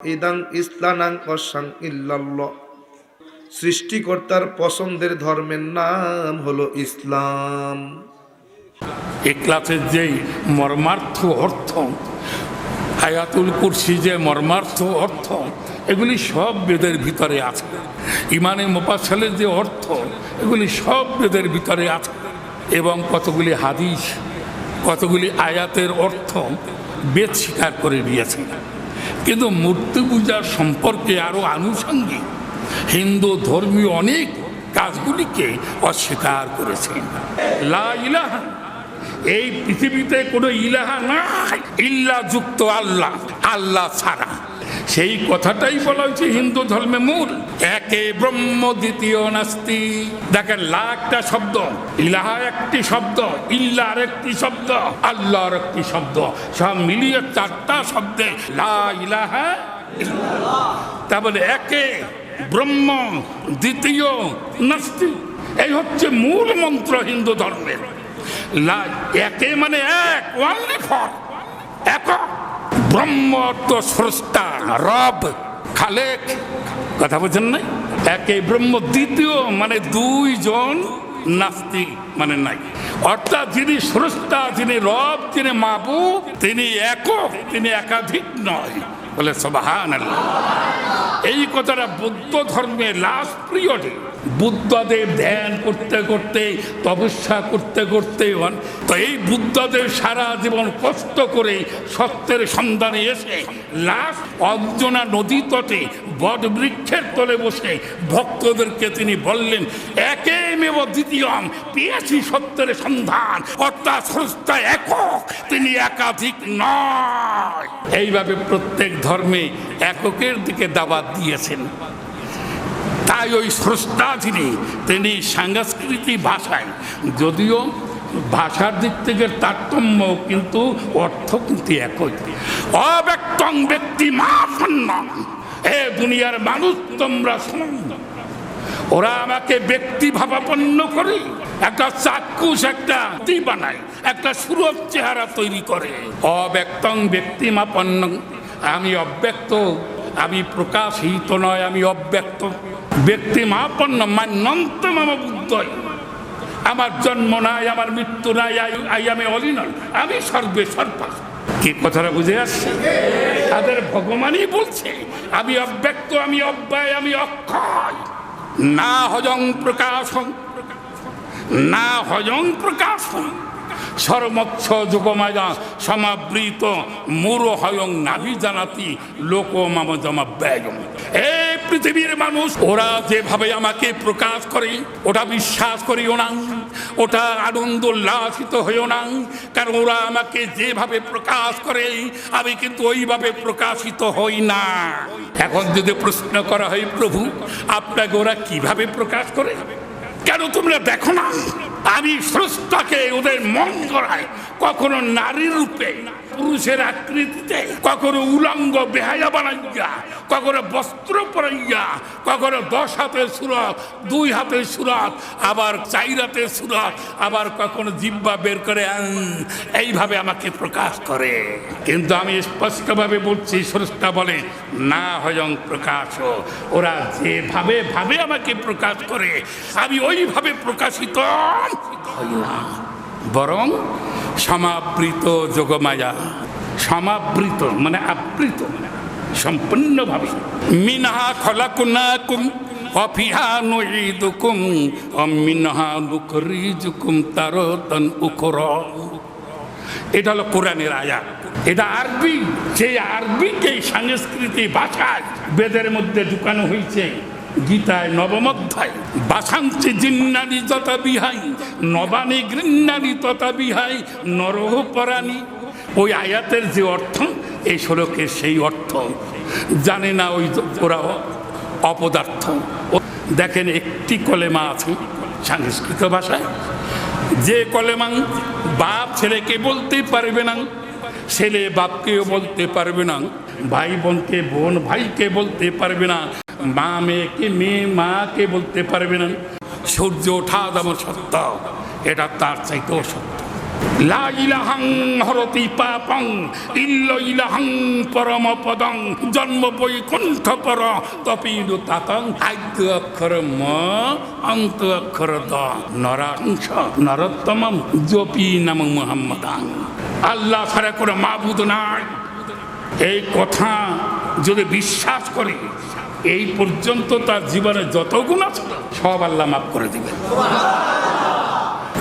ইদাং ইসলানাং অসাং ইল্লাল্লাহ সৃষ্টিকর্তার পছন্দের ধর্মের নাম হলো ইসলাম। এই ক্লাসের যেই মর্মার্থ অর্থ, আয়াতুল কুরসি যে মর্মার্থ অর্থ, এগুলি সব বেদের ভিতরে আছে। ইমানে মোপাসালের যে অর্থ, এগুলি সব বেদের ভিতরে আছে। এবং কতগুলি হাদিস, কতগুলি আয়াতের অর্থ বেদ স্বীকার করে দিয়েছে কিন্তু মূর্তি পূজার সম্পর্কে আরও আনুষঙ্গিক। হিন্দু ধর্মীয় অনেক কাজগুলিকে অস্বীকার করেছেন। লা ইলাহা, এই পৃথিবীতে কোনো ইলাহা নাই, ইল্লা যুক্ত আল্লাহ আল্লাহ ছাড়া। সেই কথাটাই বলা হয়েছে হিন্দু ধর্মে মূল। একে ব্রহ্ম দ্বিতীয় নাস্তি। দেখেন লা একটা শব্দ, ইলাহা একটি শব্দ ইল্লার একটি শব্দ, আল্লাহ একটি শব্দ, সব মিলিয়ে চারটা শব্দে লা ইলাহা তারপরে একে ব্রহ্ম দ্বিতীয় নাস্তি। এই হচ্ছে মূল মন্ত্র হিন্দু ধর্মের। লা, একে মানে এক ওয়ানলি ফর এক ব্রহ্ম তো স্রষ্টা, রব। খালেক, কথা বলছেন না একে ব্রহ্ম দ্বিতীয় মানে দুইজন নাস্তিক মানে নাই। অর্থাৎ যিনি স্রষ্টা, যিনি রব, যিনি মাবু তিনি একক, তিনি একাধিক নয়। বলে সবাহান আল্লাহ এই কথাটা বৌদ্ধ ধর্মের লাস্ট পিরিয়ডে। বুদ্ধদেব ধ্যান করতে করতে, তপস্যা করতে করতে তো এই বুদ্ধদেব সারা জীবন কষ্ট করে সত্যের সন্ধানে এসে লাস্ট অঞ্জনা নদী তটে বট বৃক্ষের তলে বসে ভক্তদেরকে তিনি বললেন, একে মেব দ্বিতীয়ম পেয়েছি সত্যের সন্ধান। অর্থাৎ স্রষ্টা একক, তিনি একাধিক নয়। এইভাবে প্রত্যেক ধর্মে এককের দিকে দাবাত দিয়েছেন। তাই ওই স্রষ্টা যিনি তিনি সাংস্কৃতিক ভাষায়, যদিও ভাষার দিক থেকে তারতম্য, কিন্তু অর্থ কিন্তু একই। অব্যক্তং ব্যক্তি মা এ দুনিয়ার মানুষ তোমরা সমান। ওরা আমাকে ব্যক্তি ভাবাপন্ন করে, একটা চাক্ষুষ, একটা বানায়, একটা সুরত চেহারা তৈরি করে। অব্যক্তং ব্যক্তিমাপন্ন আমি অব্যক্ত আমি প্রকাশিত নয়, আমি অব্যক্ত। ব্যক্তিমাপন্ন মান্যন্ত মাম বুদ্ধই আমার জন্ম নাই, আমার মৃত্যু নাই, আই- আমি অলিনন আমি সর্বে সর্বা কি কথাটা বুঝে আসছে? তাদের ভগবানই বলছে, আমি অব্যক্ত, আমি অব্যয়, আমি অক্ষয়। না হজং প্রকাশং। না হজং প্রকাশং। সর্বচ্ছ যোগমায়া সমাবৃত মূর হয়ং নাভি জানাতি লোক মাম জমা ব্যয়ম এই পৃথিবীর মানুষ, ওরা যেভাবে আমাকে প্রকাশ করে, ওটা বিশ্বাস করিও না, ওটা আনন্দ উল্লাসিত হইও না, কারণ ওরা আমাকে যেভাবে প্রকাশ করে, আমি কিন্তু ওইভাবে প্রকাশিত হই না। এখন যদি প্রশ্ন করা হয়, প্রভু, আপনাকে ওরা কীভাবে প্রকাশ করে? কেন তোমরা দেখো না? আমি স্রষ্টাকে ওদের মন গড়ায় কখনো নারী রূপে পুরুষের আকৃতিতে কখনো উলঙ্গ বেহায়া বানাইয়া, কখনো বস্ত্র পরাইয়া, কখনো দশ হাতের সুরত, দুই হাতের সুরত, আবার চার হাতের সুরত, আবার কখনো জিব্বা বের করে এইভাবে আমাকে প্রকাশ করে। কিন্তু আমি স্পষ্টভাবে বলছি, স্রষ্টা বলে, না হয়ং প্রকাশ। ওরা যেভাবে ভাবে আমাকে প্রকাশ করে, আমি ওইভাবে প্রকাশিত হই না। বরং সমাবৃত যোগমায়া। সমাবৃত মানে আবৃত মানে সম্পূর্ণভাবে। মিনহা খলাকুনাকুম অফিহা নুইদুকুম অমিনহা নুকরিজুকুম তারতন উখর। এটা হলো কোরআনের আয়াত এটা আরবি সেই আরবিকে সাংস্কৃতিক ভাষায় বেদের মধ্যে ঢুকানো হয়েছে, গীতায় নবম অধ্যায় বাসাঞ্চি জিন্নারি তথা বিহাই। নবানী গৃন্নারি তথা বিহাই নরহ পরাণী। ওই আয়াতের যে অর্থ এই শ্লোকের সেই অর্থ। জানে না ওই ওরা অপদার্থ। দেখেন একটি কলেমা আছে সংস্কৃত ভাষায়। যে কলেমাং বাপ ছেলেকে বলতে পারবে না, ছেলে বাপকেও বলতে পারবে না, ভাই বোনকে, বোন ভাইকে বলতে পারবে না, মা মেয়েকে, মেয়ে মাকে বলতে পারবে না। সূর্য ওঠা যেমন সত্য, এটা তার চাইতেও সত্য। লা ইলাহাং হরতি পাপং, ইল্ল ইলাহাং পরম পদং জন্ম বৈকুণ্ঠ পর তপিদু তাতং আদ্য অক্ষর ম, অন্ত অক্ষর দ, নরাংশ নরোত্তমম জপি নাম মুহাম্মদাং। আল্লাহ ছাড়া করে মাবুদ নাই। এই কথা যদি বিশ্বাস করে, এই পর্যন্ত তার জীবনে যত গুণ আছে সব আল্লাহ মাফ করে দিবেন।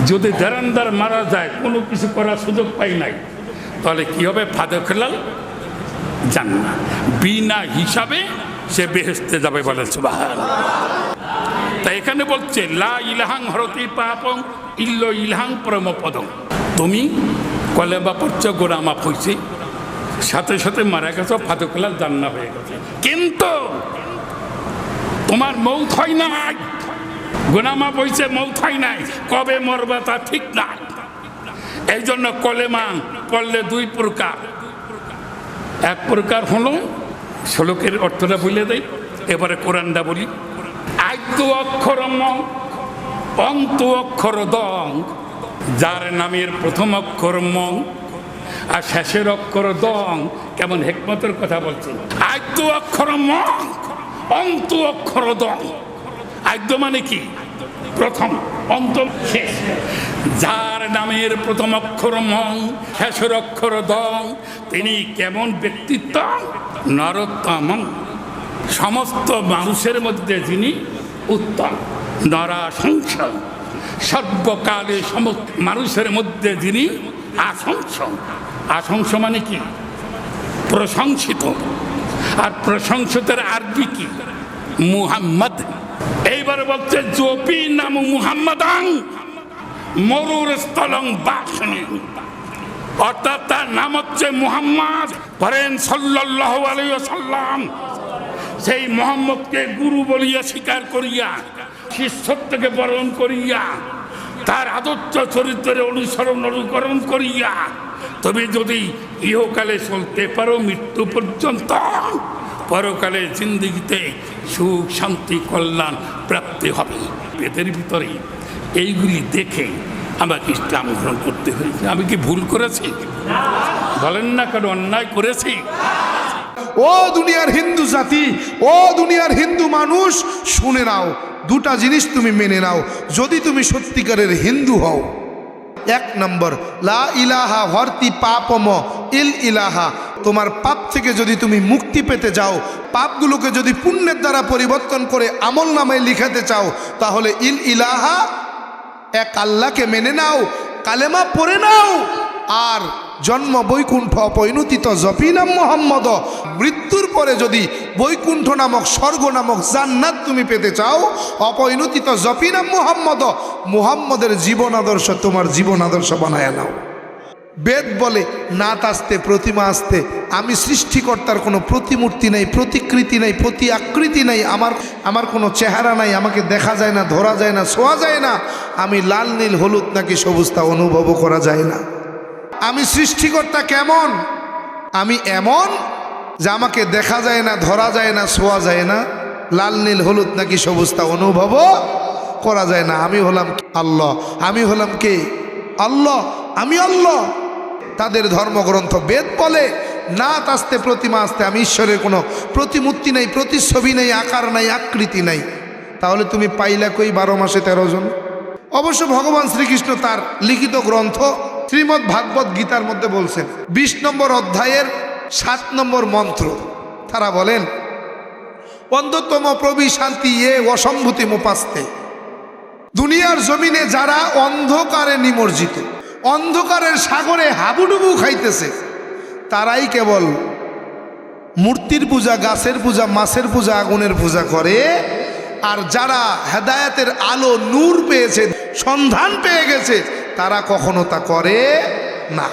যদি দেরান্দার মারা যায়, কোনো কিছু করার সুযোগ পাই নাই, তাহলে কি হবে? ফাদে খেলাল জান না বিনা হিসাবে সে বেহেস্তে যাবে বলে সুবাহান তাই এখানে বলছে, লা ইলাহাং হরতি পাপং ইল্ল ইলাহাং পরমপদং। তুমি কলেবা পড়ছ গোড়া মাপ হয়েছে সাথে সাথে মারা গেছো ফাদুকলাল জান্না হয়ে গেছে। কিন্তু তোমার মৌত হয় নাই। গুনামা বইছে মৌথাই নাই, কবে মরবে তা ঠিক নাই। এই জন্য কলেমা পড়লে দুই প্রকার। এক প্রকার হলো, শ্লোকের অর্থটা বলে দেয় এবারে কোরআনটা বলি। আদ্য অক্ষর অন্ত অক্ষর দং, যার নামের প্রথম অক্ষর মং আর শেষের অক্ষর দং, কেমন হেকমতের কথা বলছে। আদ্য অক্ষর মং, অন্ত অক্ষর দং। আদ্য মানে কি? প্রথম, অন্তম, শেষ। যার নামের প্রথম অক্ষর মং, শেষের অক্ষর দং, তিনি কেমন ব্যক্তিত্ব? নরোত্তম। সমস্ত মানুষের মধ্যে যিনি উত্তম নরা সংসার সর্বকালে সমস্ত মানুষের মধ্যে যিনি আসংস। আসংস মানে কি? প্রশংসিত। আর প্রশংসিতের আরবি কি? মুহাম্মদ। এইবার বলছে, জপি নাম মুহাম্মদাং, মরুর স্থলং বাসনে। অর্থাৎ তার নাম হচ্ছে মুহাম্মদ পরেন সাল্লাহ আলাইসাল্লাম সেই মোহাম্মদকে গুরু বলিয়া স্বীকার করিয়া, শিষ্যত্বকে বরণ করিয়া, তার আদর্শ চরিত্রের অনুসরণ অনুকরণ করিয়া তবে যদি ইহকালে চলতে পারো মৃত্যু পর্যন্ত, পরকালে জিন্দিগিতে সুখ, শান্তি, কল্যাণ প্রাপ্তি হবে। এদের ভিতরে এইগুলি দেখে আমাকে ইসলাম গ্রহণ করতে হয়েছে। আমি কি ভুল করেছি? বলেন না কেন, অন্যায় করেছি? ও দুনিয়ার হিন্দু জাতি, ও দুনিয়ার হিন্দু মানুষ, শুনে নাও, দুটা জিনিস তুমি মেনে নাও। যদি তুমি সত্যিকারের হিন্দু হও, এক নম্বর, লা ইলাহা হরতি পাপম, ইল ইলাহা। তোমার পাপ থেকে যদি তুমি মুক্তি পেতে যাও পাপগুলোকে যদি পুণ্যের দ্বারা পরিবর্তন করে আমল নামায় লিখাতে চাও, তাহলে ইল ইলাহা, এক আল্লাহকে মেনে নাও, কালেমা পড়ে নাও, আর জন্ম বৈকুণ্ঠ পরিণতিত জপিনাম মোহাম্মদ। মৃত্যুর পরে যদি বৈকুণ্ঠ নামক স্বর্গ নামক জান্নাত তুমি পেতে চাও, অপরিণতিত জপিনাম মোহাম্মদ, মুহাম্মদের জীবন আদর্শ তোমার জীবন আদর্শ বানায় নাও। বেদ বলে, নাত আসতে, প্রতিমা আসতে। আমি সৃষ্টিকর্তার কোনো প্রতিমূর্তি নেই, প্রতিকৃতি নেই, প্রতি আকৃতি নেই। আমার আমার কোনো চেহারা নাই, আমাকে দেখা যায় না, ধরা যায় না, শোয়া যায় না। আমি লাল, নীল, হলুদ নাকি সবুজ তা অনুভবও করা যায় না। আমি সৃষ্টিকর্তা কেমন? আমি এমন যে আমাকে দেখা যায় না, ধরা যায় না, শোয়া যায় না। লাল, নীল, হলুদ নাকি সবুজ তা অনুভবও করা যায় না। আমি হলাম আল্লাহ? আমি হলাম কে? আল্লাহ। আমি আল্লাহ। তাদের ধর্মগ্রন্থ বেদ বলে, নাত আসতে, প্রতিমা আসতে, আমি ঈশ্বরের কোনো প্রতিমূর্তি নেই, প্রতিচ্ছবি নেই, আকার নাই, আকৃতি নাই। তাহলে তুমি পাইলা কই বারো মাসে তেরো জন? অবশ্য ভগবান শ্রীকৃষ্ণ তার লিখিত গ্রন্থ শ্রীমৎ ভাগবত গীতার মধ্যে বলছেন, বিশ নম্বর অধ্যায়ের সাত নম্বর মন্ত্র। তারা বলেন, অন্ধতম প্রবি শান্তি এ অসম্ভূতি মোপাস্তে। দুনিয়ার জমিনে যারা অন্ধকারে নিমজ্জিত অন্ধকারের সাগরে হাবুডুবু খাইতেছে। তারাই কেবল মূর্তির পূজা, গাছের পূজা, মাছের পূজা, আগুনের পূজা করে। আর যারা হেদায়াতের আলো, নূর পেয়েছে, সন্ধান পেয়ে গেছে, তারা কখনো তা করে না।